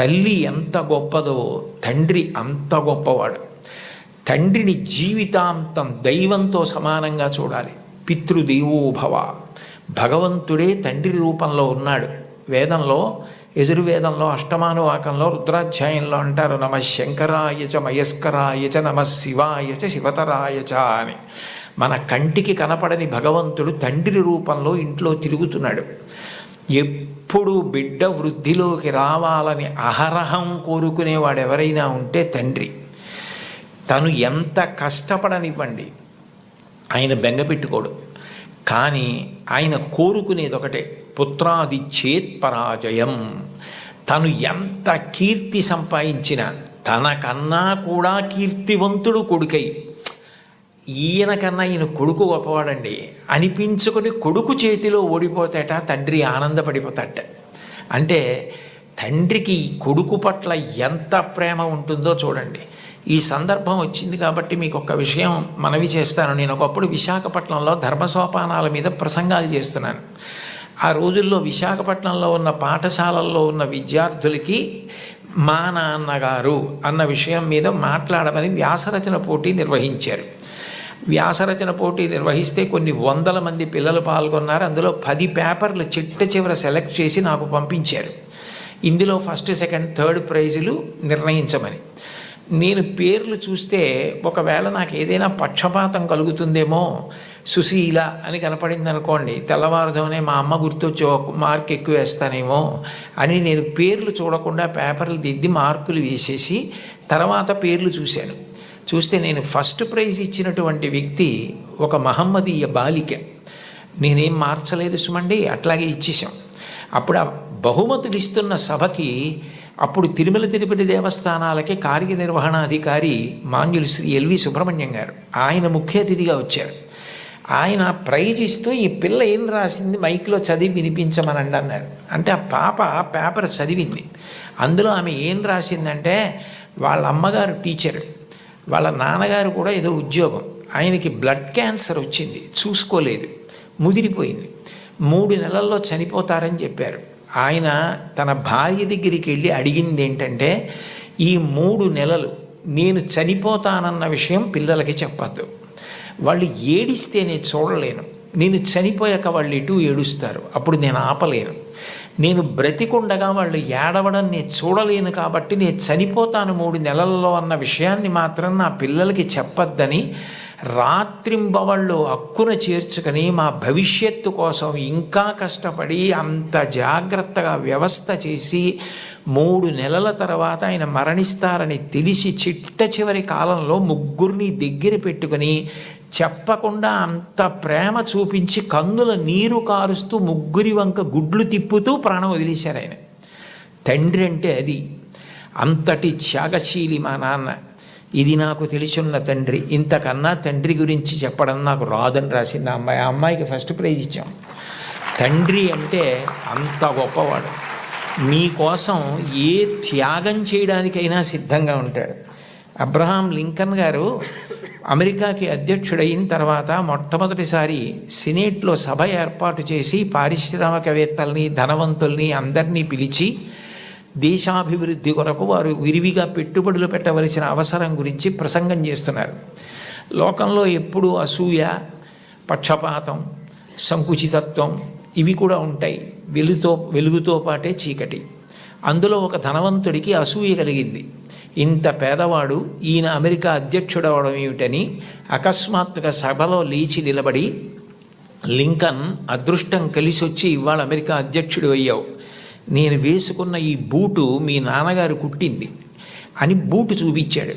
తల్లి ఎంత గొప్పదో తండ్రి అంత గొప్పవాడు. తండ్రిని జీవితాంతం దైవంతో సమానంగా చూడాలి. పితృదేవోభవ. భగవంతుడే తండ్రి రూపంలో ఉన్నాడు. వేదంలో ఎదుర్వేదంలో అష్టమానువాకంలో రుద్రాధ్యాయంలో అంటారు నమ శంకరాయ చ మయస్కరాయ చ నమ శివాయ చ శివతరాయ చ అని. మన కంటికి కనపడని భగవంతుడు తండ్రి రూపంలో ఇంట్లో తిరుగుతున్నాడు. ఎప్పుడు బిడ్డ వృద్ధిలోకి రావాలని అహరహం కోరుకునేవాడు ఎవరైనా ఉంటే తండ్రి. తను ఎంత కష్టపడనివ్వండి ఆయన బెంగ పెట్టుకోడు. కానీ ఆయన కోరుకునేది ఒకటే పుత్రాది చేత్ పరాజయం. తను ఎంత కీర్తి సంపాదించినా తనకన్నా కూడా కీర్తివంతుడు కొడుకై ఈయన కన్నా ఈయన కొడుకు గొప్పవాడండి. అనిపించుకొని కొడుకు చేతిలో ఓడిపోతాట తండ్రి ఆనందపడిపోతాట. అంటే తండ్రికి కొడుకు పట్ల ఎంత ప్రేమ ఉంటుందో చూడండి. ఈ సందర్భం వచ్చింది కాబట్టి మీకు ఒక విషయం మనవి చేస్తాను. నేను ఒకప్పుడు విశాఖపట్నంలో ధర్మసోపానాల మీద ప్రసంగాలు చేస్తున్నాను. ఆ రోజుల్లో విశాఖపట్నంలో ఉన్న పాఠశాలల్లో ఉన్న విద్యార్థులకి మా నాన్నగారు అన్న విషయం మీద మాట్లాడమని వ్యాసరచన పోటీ నిర్వహించారు. వ్యాసరచన పోటీ నిర్వహిస్తే కొన్ని వందల మంది పిల్లలు పాల్గొన్నారు. అందులో పది పేపర్లు చిట్ట చివర సెలెక్ట్ చేసి నాకు పంపించారు. ఇందులో ఫస్ట్ సెకండ్ థర్డ్ ప్రైజులు నిర్ణయించమని. నేను పేర్లు చూస్తే ఒకవేళ నాకు ఏదైనా పక్షపాతం కలుగుతుందేమో సుశీల అని కనపడింది అనుకోండి తెల్లవారుజామునే మా అమ్మ గుర్తొచ్చి ఒక మార్క్ ఎక్కువ వేస్తానేమో అని నేను పేర్లు చూడకుండా పేపర్లు దిద్ది మార్కులు వేసేసి తర్వాత పేర్లు చూశాను. చూస్తే నేను ఫస్ట్ ప్రైజ్ ఇచ్చినటువంటి వ్యక్తి ఒక మహమ్మదీయ బాలిక. నేనేం మార్చలేదు సుమండి అట్లాగే ఇచ్చేసాం అప్పుడు ఆ బహుమతులు ఇస్తున్న సభకి అప్పుడు తిరుమల తిరుపతి దేవస్థానాలకి కార్యనిర్వహణాధికారి మాన్యులు శ్రీ ఎల్వి సుబ్రహ్మణ్యం గారు. ఆయన ముఖ్య అతిథిగా వచ్చారు. ఆయన ప్రైజ్ ఇస్తూ ఈ పిల్ల ఏం రాసింది మైక్లో చదివి వినిపించమనండి అన్నారు. అంటే ఆ పాప పేపర్ చదివింది. అందులో ఆమె ఏం రాసిందంటే వాళ్ళ అమ్మగారు టీచరు. వాళ్ళ నాన్నగారు కూడా ఏదో ఉద్యోగం. ఆయనకి బ్లడ్ క్యాన్సర్ వచ్చింది. చూసుకోలేదు. ముదిరిపోయింది. మూడు నెలల్లో చనిపోతారని చెప్పారు. ఆయన తన భార్య దగ్గరికి వెళ్ళి అడిగింది ఏంటంటే ఈ మూడు నెలలు నేను చనిపోతానన్న విషయం పిల్లలకి చెప్పద్దు. వాళ్ళు ఏడిస్తే నేను చూడలేను. నేను చనిపోయాక వాళ్ళు ఎటు ఏడుస్తారు? అప్పుడు నేను ఆపలేను. నేను బ్రతికుండగా వాళ్ళు ఏడవడం నేను చూడలేను కాబట్టి నేను చనిపోతాను మూడు నెలల్లో అన్న విషయాన్ని మాత్రం నా పిల్లలకి చెప్పొద్దని రాత్రింబవళ్ళు హక్కున చేర్చుకొని మా భవిష్యత్తు కోసం ఇంకా కష్టపడి అంత జాగ్రత్తగా వ్యవస్థ చేసి మూడు నెలల తర్వాత ఆయన మరణిస్తారని తెలిసి చిట్ట చివరి కాలంలో ముగ్గురిని దగ్గర పెట్టుకొని చెప్పకుండా అంత ప్రేమ చూపించి కన్నుల నీరు కారుస్తూ ముగ్గురి వంక గుడ్లు తిప్పుతూ ప్రాణం వదిలేశారు ఆయన. తండ్రి అంటే అది. అంతటి త్యాగశీలి మా నాన్న. ఇది నాకు తెలిసున్న తండ్రి. ఇంతకన్నా తండ్రి గురించి చెప్పడం నాకు రాదని రాసింది ఆ అమ్మాయి. ఆ అమ్మాయికి ఫస్ట్ ప్రైజ్ ఇచ్చాం. తండ్రి అంటే అంత గొప్పవాడు. మీకోసం ఏ త్యాగం చేయడానికైనా సిద్ధంగా ఉంటాడు. అబ్రహాం లింకన్ గారు అమెరికాకి అధ్యక్షుడైన తర్వాత మొట్టమొదటిసారి సినేట్లో సభ ఏర్పాటు చేసి పారిశ్రామికవేత్తల్ని ధనవంతుల్ని అందరినీ పిలిచి దేశాభివృద్ధి కొరకు వారు విరివిగా పెట్టుబడులు పెట్టవలసిన అవసరం గురించి ప్రసంగం చేస్తున్నారు. లోకంలో ఎప్పుడూ అసూయ పక్షపాతం సంకుచితత్వం ఇవి కూడా ఉంటాయి. వెలుతో వెలుగుతో పాటే చీకటి. అందులో ఒక ధనవంతుడికి అసూయ కలిగింది. ఇంత పేదవాడు ఈయన అమెరికా అధ్యక్షుడవడం ఏమిటని అకస్మాత్తుగా సభలో లేచి నిలబడి లింకన్ అదృష్టం కలిసి వచ్చి ఇవాళ అమెరికా అధ్యక్షుడు అయ్యావు. నేను వేసుకున్న ఈ బూటు మీ నాన్నగారు కుట్టింది అని బూటు చూపించాడు.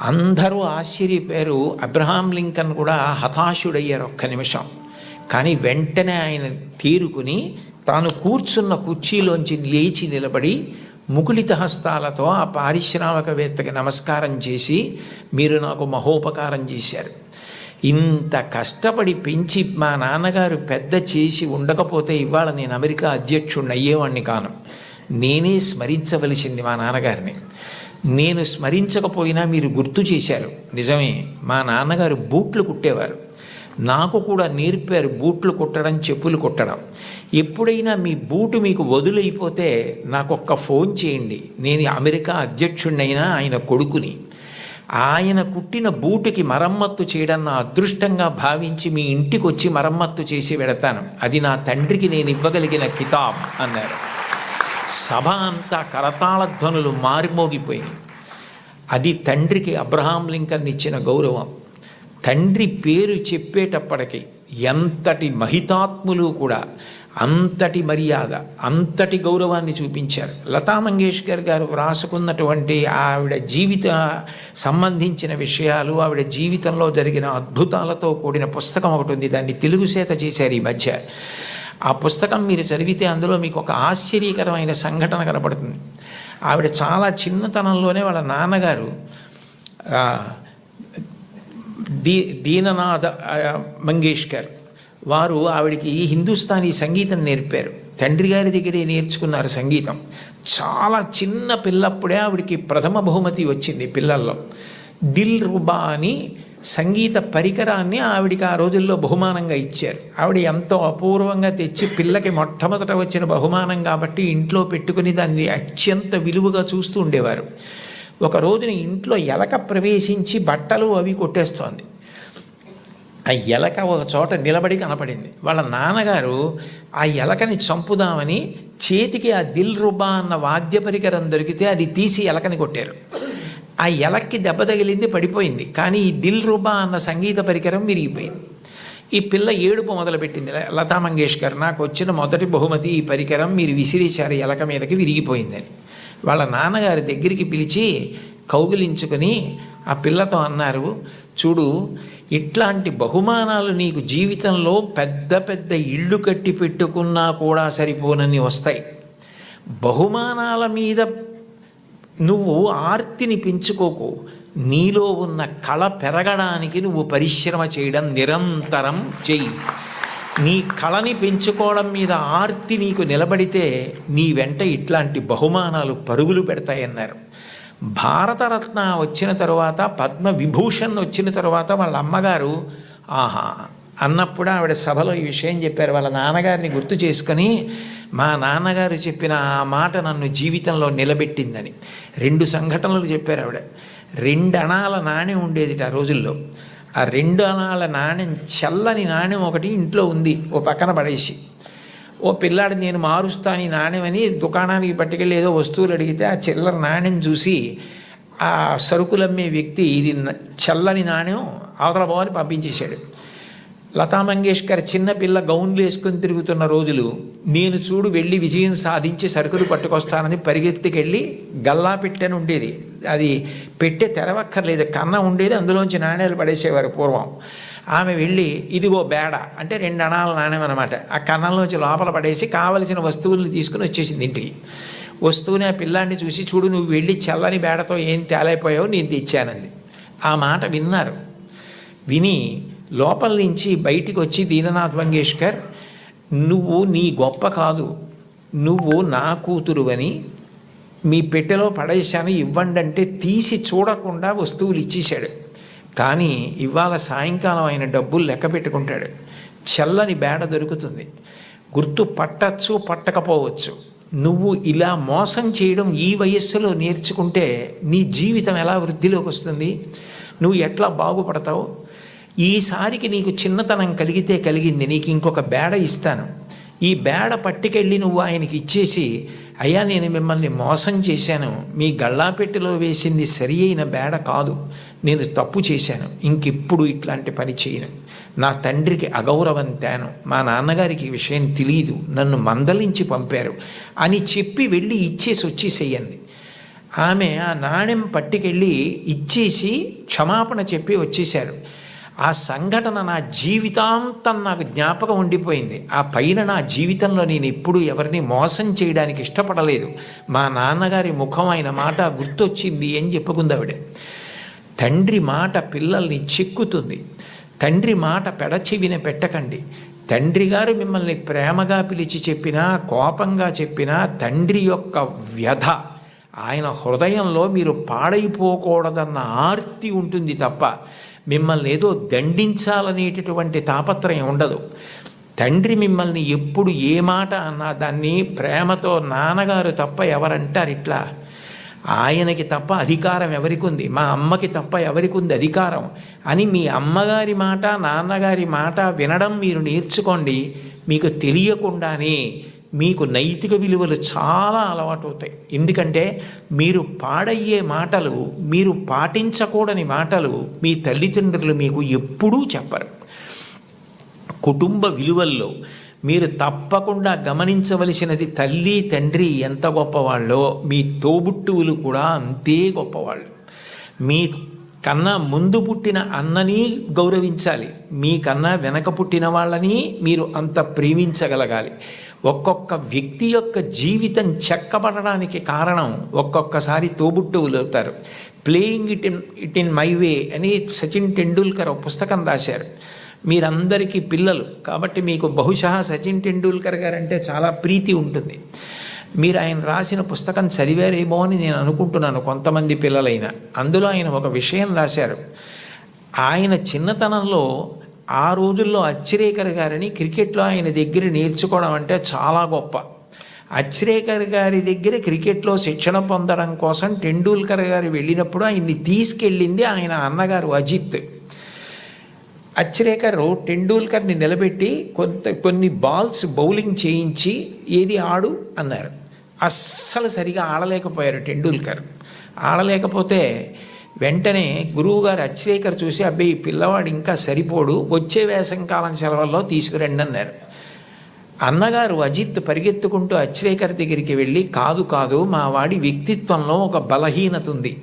అందరూ ఆశ్చర్యపోయారు. అబ్రహాం లింకన్ కూడా హతాశుడయ్యారు ఒక్క నిమిషం. కానీ వెంటనే ఆయన తీరుకుని తాను కూర్చున్న కుర్చీలోంచి లేచి నిలబడి ముకులిత హస్తాలతో ఆ పారిశ్రామికవేత్తకి నమస్కారం చేసి మీరు నాకు మహోపకారం చేశారు. ఇంత కష్టపడి పెంచి మా నాన్నగారు పెద్ద చేసి ఉండకపోతే ఇవాళ నేను అమెరికా అధ్యక్షుడిని అయ్యేవాడిని కాను. నేనే స్మరించవలసింది మా నాన్నగారిని. నేను స్మరించకపోయినా మీరు గుర్తు చేశారు. నిజమే మా నాన్నగారు బూట్లు కుట్టేవారు. నాకు కూడా నేర్పారు బూట్లు కుట్టడం చెప్పులు కుట్టడం. ఎప్పుడైనా మీ బూటు మీకు వదులైపోతే నాకు ఒక్క ఫోన్ చేయండి. నేను అమెరికా అధ్యక్షుడినైనా ఆయన కొడుకుని. ఆయన కుట్టిన బూటుకి మరమ్మత్తు చేయడం నా అదృష్టంగా భావించి మీ ఇంటికి వచ్చి మరమ్మత్తు చేసి వెడతాను అది నా తండ్రికి నేను ఇవ్వగలిగిన కితాబ్ అన్నారు. సభ అంతా కరతాళ ధ్వనులు మారిమోగిపోయింది అది తండ్రికి అబ్రహాం లింకన్ ఇచ్చిన గౌరవం. తండ్రి పేరు చెప్పేటప్పటికి ఎంతటి మహితాత్ములు కూడా అంతటి మర్యాద అంతటి గౌరవాన్ని చూపించారు. లతా మంగేష్కర్ గారు వ్రాసుకున్నటువంటి ఆవిడ జీవిత సంబంధించిన విషయాలు ఆవిడ జీవితంలో జరిగిన అద్భుతాలతో కూడిన పుస్తకం ఒకటి ఉంది. దాన్ని తెలుగు చేత చేశారు ఈ మధ్య. ఆ పుస్తకం మీరు చదివితే అందులో మీకు ఒక ఆశ్చర్యకరమైన సంఘటన కనపడుతుంది. ఆవిడ చాలా చిన్నతనంలోనే వాళ్ళ నాన్నగారు దీ దీననాథ మంగేష్కర్ వారు ఆవిడికి హిందుస్థానీ సంగీతం నేర్పారు. తండ్రి గారి దగ్గరే నేర్చుకున్నారు సంగీతం. చాలా చిన్న పిల్లప్పుడే ఆవిడికి ప్రథమ బహుమతి వచ్చింది పిల్లల్లో. దిల్ రుబా అని సంగీత పరికరాన్ని ఆవిడికి ఆ రోజుల్లో బహుమానంగా ఇచ్చారు. ఆవిడ ఎంతో అపూర్వంగా తెచ్చి పిల్లకి మొట్టమొదట వచ్చిన బహుమానం కాబట్టి ఇంట్లో పెట్టుకుని దాన్ని అత్యంత విలువగా చూస్తూ ఉండేవారు. ఒక రోజున ఇంట్లో ఎలక ప్రవేశించి బట్టలు అవి కొట్టేస్తోంది. ఆ ఎలక ఒక చోట నిలబడి కనపడింది. వాళ్ళ నాన్నగారు ఆ ఎలకని చంపుదామని చేతికి ఆ దిల్ రుబా అన్న వాద్య పరికరం దొరికితే అది తీసి ఎలకని కొట్టారు. ఆ ఎలక్కి దెబ్బ తగిలింది పడిపోయింది. కానీ ఈ దిల్ రుబా అన్న సంగీత పరికరం విరిగిపోయింది. ఈ పిల్ల ఏడుపు మొదలుపెట్టింది. లతా మంగేష్కర్ నాకు వచ్చిన మొదటి బహుమతి ఈ పరికరం మీరు విసిరేశారు ఎలక మీదకి విరిగిపోయిందని. వాళ్ళ నాన్నగారి దగ్గరికి పిలిచి కౌగిలించుకొని ఆ పిల్లతో అన్నారు చూడు ఇట్లాంటి బహుమానాలు నీకు జీవితంలో పెద్ద పెద్ద ఇళ్ళు కట్టి పెట్టుకున్నా కూడా సరిపోనని వస్తాయి. బహుమానాల మీద నువ్వు ఆర్తిని పెంచుకోకు. నీలో ఉన్న కళ పెరగడానికి నువ్వు పరిశ్రమ చేయడం నిరంతరం చెయ్యి. నీ కళని పెంచుకోవడం మీద ఆర్తి నీకు నిలబడితే నీ వెంట ఇట్లాంటి బహుమానాలు పరుగులు పెడతాయన్నారు. భారతరత్న వచ్చిన తరువాత పద్మ విభూషణ్ వచ్చిన తరువాత వాళ్ళ అమ్మగారు ఆహా అన్నప్పుడు ఆవిడ సభలో ఈ విషయం చెప్పారు. వాళ్ళ నాన్నగారిని గుర్తు చేసుకొని మా నాన్నగారు చెప్పిన ఆ మాట నన్ను జీవితంలో నిలబెట్టిందని. రెండు సంఘటనలు చెప్పారు ఆవిడ. రెండు అణాల నాణ్యం ఉండేది ఆ రోజుల్లో. ఆ రెండు అనాల నాణ్యం చల్లని నాణ్యం ఒకటి ఇంట్లో ఉంది ఓ పక్కన పడేసి. ఓ పిల్లాడు నేను మారుస్తాను ఈ అని దుకాణానికి పట్టుకెళ్ళి ఏదో వస్తువులు అడిగితే ఆ చిల్లర నాణ్యం చూసి ఆ సరుకులమ్మే వ్యక్తి ఇది చల్లని నాణ్యం అవతల అని పంపించేశాడు. లతా మంగేష్కర్ చిన్నపిల్ల గౌన్లు వేసుకొని తిరుగుతున్న రోజులు నేను చూడు వెళ్ళి విజయం సాధించి సరుకులు పట్టుకొస్తానని పరిగెత్తుకెళ్ళి గల్లా పెట్టెని ఉండేది. అది పెట్టే తెరవక్కర్లేదు కన్న ఉండేది అందులోంచి నాణ్యాలు పడేసేవారు పూర్వం. ఆమె వెళ్ళి ఇదిగో బేడ అంటే రెండు అణాల నాణ్యం అనమాట. ఆ కన్నంలోంచి లోపల పడేసి కావలసిన వస్తువులను తీసుకుని వచ్చేసింది ఇంటికి. వస్తువుని ఆ పిల్లాన్ని చూసి చూడు నువ్వు వెళ్ళి చల్లని బేడతో ఏం తేలైపోయావు నేను తెచ్చానంది. ఆ మాట విన్నారు. విని లోపల నుంచి బయటికి వచ్చి దీననాథ్ మంగేష్కర్ నువ్వు నీ గొప్ప కాదు. నువ్వు నా కూతురువని మీ పెట్టెలో పడేశాను. ఇవ్వండి అంటే తీసి చూడకుండా వస్తువులు ఇచ్చేశాడు. కానీ ఇవాళ సాయంకాలం ఆయన డబ్బులు లెక్క పెట్టుకుంటాడు. చల్లని బేడ దొరుకుతుంది. గుర్తు పట్టచ్చు పట్టకపోవచ్చు. నువ్వు ఇలా మోసం చేయడం ఈ వయస్సులో నేర్చుకుంటే నీ జీవితం ఎలా వృద్ధిలోకి వస్తుంది? నువ్వు ఎట్లా బాగుపడతావు? ఈసారికి నీకు చిన్నతనం కలిగితే కలిగింది నీకు ఇంకొక బేడ ఇస్తాను. ఈ బేడ పట్టుకెళ్ళి నువ్వు ఆయనకి ఇచ్చేసి అయ్యా నేను మిమ్మల్ని మోసం చేశాను. మీ గళ్ళాపెట్టెలో వేసింది సరి అయిన బేడ కాదు. నేను తప్పు చేశాను. ఇంకెప్పుడు ఇట్లాంటి పని చేయను. నా తండ్రికి అగౌరవం తేను. మా నాన్నగారికి ఈ విషయం తెలియదు నన్ను మందలించి పంపారు. అని చెప్పి వెళ్ళి ఇచ్చేసి వచ్చేసేయండి. ఆమె ఆ నాణ్యం పట్టుకెళ్ళి ఇచ్చేసి క్షమాపణ చెప్పి వచ్చేశారు. ఆ సంఘటన నా జీవితాంతం నాకు జ్ఞాపకం ఉండిపోయింది. ఆ పైన నా జీవితంలో నేను ఎప్పుడు ఎవరిని మోసం చేయడానికి ఇష్టపడలేదు. మా నాన్నగారి ముఖం ఆయన మాట గుర్తొచ్చింది అని చెప్పుకుంది ఆవిడ. తండ్రి మాట పిల్లల్ని చిక్కుతుంది. తండ్రి మాట పెడచెవిన పెట్టకండి. తండ్రి గారు మిమ్మల్ని ప్రేమగా పిలిచి చెప్పినా కోపంగా చెప్పినా తండ్రి యొక్క వ్యధ ఆయన హృదయంలో మీరు పాడైపోకూడదన్న ఆర్తి ఉంటుంది తప్ప మిమ్మల్ని ఏదో దండించాలనేటటువంటి తాపత్రయం ఉండదు. తండ్రి మిమ్మల్ని ఎప్పుడు ఏ మాట అన్నా దాన్ని ప్రేమతో నాన్నగారు తప్ప ఎవరంటారు ఇట్లా? ఆయనకి తప్ప అధికారం ఎవరికి ఉంది? మా అమ్మకి తప్ప ఎవరికి ఉంది అధికారం? అని మీ అమ్మగారి మాట నాన్నగారి మాట వినడం మీరు నేర్చుకోండి. మీకు తెలియకుండానే మీకు నైతిక విలువలు చాలా అలవాటు అవుతాయి ఎందుకంటే మీరు పాడయ్యే మాటలు మీరు పాటించకూడని మాటలు మీ తల్లిదండ్రులు మీకు ఎప్పుడూ చెప్పరు. కుటుంబ విలువల్లో మీరు తప్పకుండా గమనించవలసినది తల్లి తండ్రి ఎంత గొప్పవాళ్ళో మీ తోబుట్టువులు కూడా అంతే గొప్పవాళ్ళు. మీ కన్నా ముందు పుట్టిన అన్నని గౌరవించాలి. మీకన్నా వెనక పుట్టిన వాళ్ళని మీరు అంత ప్రేమించగలగాలి. ఒక్కొక్క వ్యక్తి యొక్క జీవితం చెక్కబడడానికి కారణం ఒక్కొక్కసారి తోబుట్టువులు అవుతారు. Playing it in it in my way అని సచిన్ టెండూల్కర్ ఒక పుస్తకం రాశారు. మీరందరికీ పిల్లలు. కాబట్టి మీకు బహుశా సచిన్ టెండూల్కర్ గారంటే చాలా ప్రీతి ఉంటుంది. మీరు ఆయన రాసిన పుస్తకం చదివారేమో అని నేను అనుకుంటున్నాను కొంతమంది పిల్లలైన. అందులో ఆయన ఒక విషయం రాశారు. ఆయన చిన్నతనంలో ఆ రోజుల్లో అచ్చిరేకర్ గారిని క్రికెట్లో ఆయన దగ్గర నేర్చుకోవడం అంటే చాలా గొప్ప. అచ్రేకర్ గారి దగ్గర క్రికెట్లో శిక్షణ పొందడం కోసం టెండూల్కర్ గారు వెళ్ళినప్పుడు ఆయన్ని తీసుకెళ్ళింది ఆయన అన్నగారు అజిత్. అచ్రేకర్ టెండూల్కర్ని నిలబెట్టి కొంత కొన్ని బాల్స్ బౌలింగ్ చేయించి ఏది ఆడు అన్నారు. అస్సలు సరిగా ఆడలేకపోయారు టెండూల్కర్. ఆడలేకపోతే వెంటనే గురువుగారు అచ్చరేకర్ చూసి అబ్బాయి ఈ పిల్లవాడు ఇంకా సరిపోడు వచ్చే వేసంకాలం సెలవుల్లో తీసుకురండి అన్నారు. అన్నగారు అజిత్ పరిగెత్తుకుంటూ అచ్చరేకర్ దగ్గరికి వెళ్ళి కాదు కాదు మా వాడి వ్యక్తిత్వంలో ఒక బలహీనత ఉంది.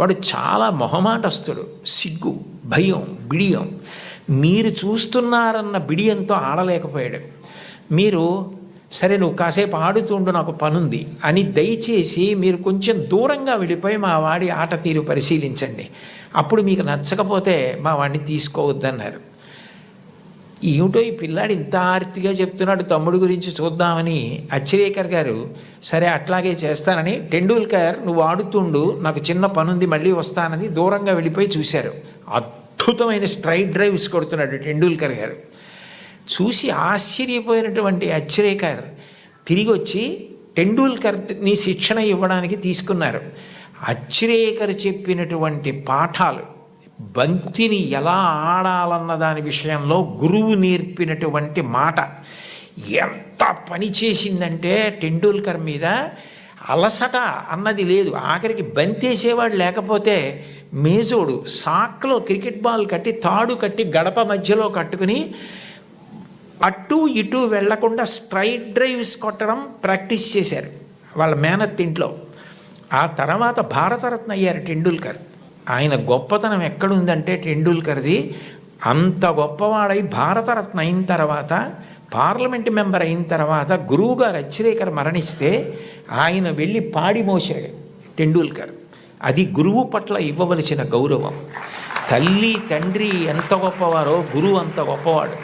వాడు చాలా మొహమాటస్తుడు సిగ్గు భయం బిడియం. మీరు చూస్తున్నారన్న బిడియంతో ఆడలేకపోయాడు. మీరు సరే నువ్వు కాసేపు ఆడుతుండు నాకు పనుంది అని దయచేసి మీరు కొంచెం దూరంగా వెళ్ళిపోయి మా వాడి ఆట తీరు పరిశీలించండి. అప్పుడు మీకు నచ్చకపోతే మా వాడిని తీసుకోవద్దన్నారు. ఏమిటో ఈ పిల్లాడు ఇంత ఆర్తిగా చెప్తున్నాడు తమ్ముడు గురించి చూద్దామని అచ్చరేకర్ గారు సరే అట్లాగే చేస్తానని టెండూల్కర్ నువ్వు ఆడుతుండు నాకు చిన్న పనుంది మళ్ళీ వస్తానని దూరంగా వెళ్ళిపోయి చూశారు. అద్భుతమైన స్ట్రైట్ డ్రైవ్స్ కొడుతున్నాడు టెండూల్కర్ గారు. చూసి ఆశ్చర్యపోయినటువంటి అచ్చరేకర్ తిరిగి వచ్చి టెండూల్కర్ని శిక్షణ ఇవ్వడానికి తీసుకున్నారు. అచ్చరేకర్ చెప్పినటువంటి పాఠాలు బంతిని ఎలా ఆడాలన్న దాని విషయంలో గురువు నేర్పినటువంటి మాట. ఎంత పని చేసిందంటే టెండూల్కర్ మీద అలసట అన్నది లేదు. ఆఖరికి బంతేసేవాడు లేకపోతే మేజోడు సాక్లో క్రికెట్ బాల్ కట్టి తాడు కట్టి గడప మధ్యలో కట్టుకుని అటు ఇటు వెళ్ళకుండా స్ట్రైట్ డ్రైవ్స్ కొట్టడం ప్రాక్టీస్ చేశారు వాళ్ళ మేనత్ ఇంట్లో. ఆ తర్వాత భారతరత్న అయ్యారు టెండూల్కర్. ఆయన గొప్పతనం ఎక్కడుందంటే టెండూల్కర్ది అంత గొప్పవాడై భారతరత్న అయిన తర్వాత పార్లమెంట్ మెంబర్ అయిన తర్వాత గురువుగారు అచ్చిరేకర్ మరణిస్తే ఆయన వెళ్ళి పాడి మోసాడు టెండూల్కర్. అది గురువు పట్ల ఇవ్వవలసిన గౌరవం. తల్లి తండ్రి ఎంత గొప్పవారో గురువు అంత గొప్పవాడు.